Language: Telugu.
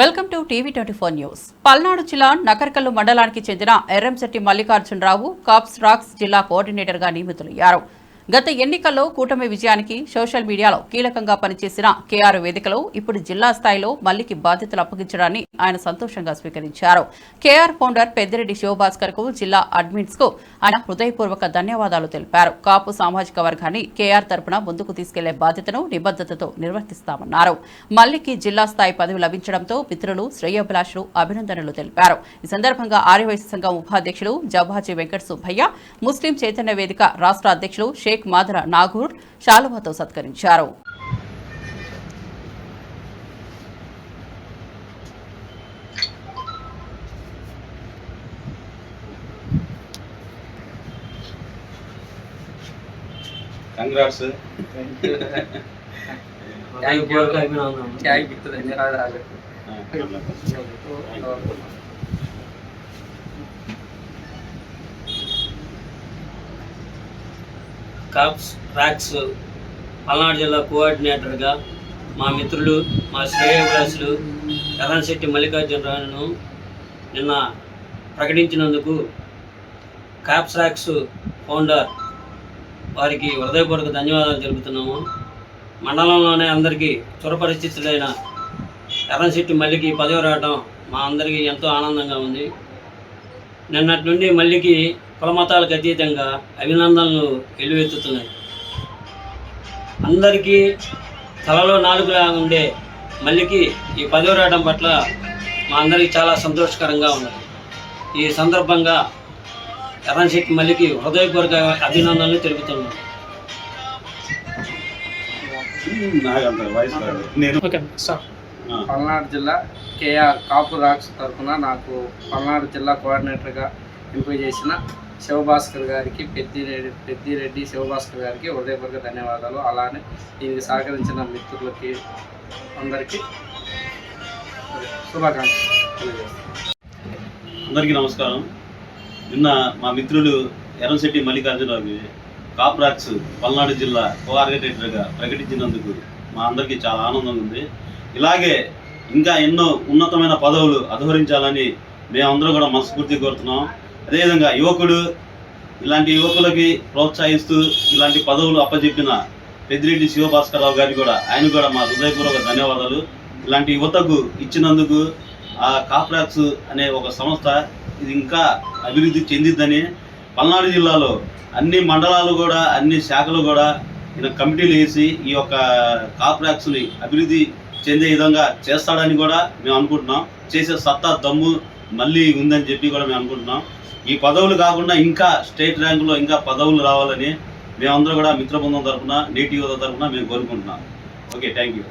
Welcome to TV twenty four news. Palnadu జిల్లా నకర్కల్లు మండలానికి చెందిన ఎర్రంశెట్టి మల్లికార్జునరావు కాప్స్ రాక్స్ జిల్లా కోఆర్డినేటర్గా నియమితులయ్యారు. గత ఎన్నికల్లో కూటమి విజయానికి సోషల్ మీడియాలో కీలకంగా పనిచేసిన కేఆర్ వేదికలో ఇప్పుడు జిల్లా స్థాయిలో మల్లికి బాధ్యతలు అప్పగించడాన్ని ఆయన సంతోషంగా స్వీకరించారు. కేఆర్ ఫౌండర్ పెద్దిరెడ్డి శివభాస్కర్కు జిల్లా అడ్మిన్స్కు ఆయన హృదయపూర్వక ధన్యవాదాలు తెలిపారు. కాపు సామాజిక వర్గాన్ని కేఆర్ తరపున ముందుకు తీసుకెళ్ళే బాధ్యతను నిబద్దతతో నిర్వర్తిస్తామన్నారు. మల్లికి జిల్లా స్థాయి పదవి లభించడంతో మిత్రులు శ్రేయోభిలాషులు అభినందనలు తెలిపారు. ఈ సందర్భంగా ఆర్యవైశ్య సంఘం ఉపాధ్యక్షులు జవహాజీ వెంకట సుబ్బయ్య ముస్లిం చైతన్య వేదిక రాష్ట్ర అధ్యక్షులు షేక్ మాదర నాగూర్ శాలువాతో సత్కరించారు కంగ్రాట్స్ హృదయపూర్వక అభినందనలు. ధన్యవాదాలు కాప్స్ ట్రాక్స్ పల్నాడు జిల్లా కోఆర్డినేటర్గా మా మిత్రులు మా శ్రేయోభిలాసులు ఎర్రన్శెట్టి మల్లికార్జునరావును నిన్న ప్రకటించినందుకు కాప్స్ ర్యాక్స్ ఫౌండర్ వారికి హృదయపూర్వక ధన్యవాదాలు తెలుపుతున్నాము. మండలంలోనే అందరికీ చురపరిస్థితులైన ఎర్రశెట్టి మల్లికి పదవి రావడం మా అందరికీ ఎంతో ఆనందంగా ఉంది. నిన్నటి నుండి మల్లికి కులమతాలకు అతీతంగా అభినందనలు వెల్లువెత్తుతున్నాయి అందరికీ తలలో నాలుగులా ఉండే మల్లికి ఈ పదవి రావడం పట్ల మా అందరికీ చాలా సంతోషకరంగా ఉంది ఈ సందర్భంగా ఎర్రన్శెట్టి మల్లికి హృదయపూర్వక అభినందనలు తెలుపుతున్నాను. పల్నాడు జిల్లా కేఆర్ కాపు రాక్స్ తరఫున నాకు పల్నాడు జిల్లా కోఆర్డినేటర్గా ఎంపిక చేసిన శివభాస్కర్ గారికి పెద్దిరెడ్డి పెద్దిరెడ్డి శివభాస్కర్ గారికి హృదయపూర్వక ధన్యవాదాలు. అలానే దీనికి సహకరించిన మిత్రులకి అందరికీ శుభాకాంక్షలు అందరికీ నమస్కారం. నిన్న మా మిత్రులు ఎర్రంశెట్టి మల్లికార్జునరావు కాప్రాక్స్ పల్నాడు జిల్లా కోఆర్డినేటర్గా ప్రకటించినందుకు మా అందరికీ చాలా ఆనందంగా ఉంది. ఇలాగే ఇంకా ఎన్నో ఉన్నతమైన పదవులు అధోరించాలని మేమందరం కూడా మనస్ఫూర్తి కోరుతున్నాం. అదేవిధంగా యువకుడు ఇలాంటి యువకులకి ప్రోత్సహిస్తూ ఇలాంటి పదవులు అప్పచెప్పిన పెద్దిరెడ్డి శివభాస్కరరావు గారికి కూడా ఆయన కూడా మా హృదయపూర్వక ధన్యవాదాలు. ఇలాంటి యువతకు ఇచ్చినందుకు ఆ కాప్రాక్స్ అనే ఒక సంస్థ ఇది ఇంకా అభివృద్ధి చెందిద్దని పల్నాడు జిల్లాలో అన్ని మండలాలు కూడా అన్ని శాఖలు కూడా ఈయన కమిటీలు వేసి ఈ యొక్క కాప్రాక్స్ని అభివృద్ధి చెందే విధంగా చేస్తాడని కూడా మేము అనుకుంటున్నాం. చేసే సత్తా దమ్ము మళ్ళీ ఉందని చెప్పి కూడా మేము అనుకుంటున్నాం. ఈ పదవులు కాకుండా ఇంకా స్టేట్ ర్యాంకులో ఇంకా పదవులు రావాలని మేమందరూ కూడా మిత్ర బృందం తరఫున నేటి యువత తరఫున మేము కోరుకుంటున్నాం. Okay thank you.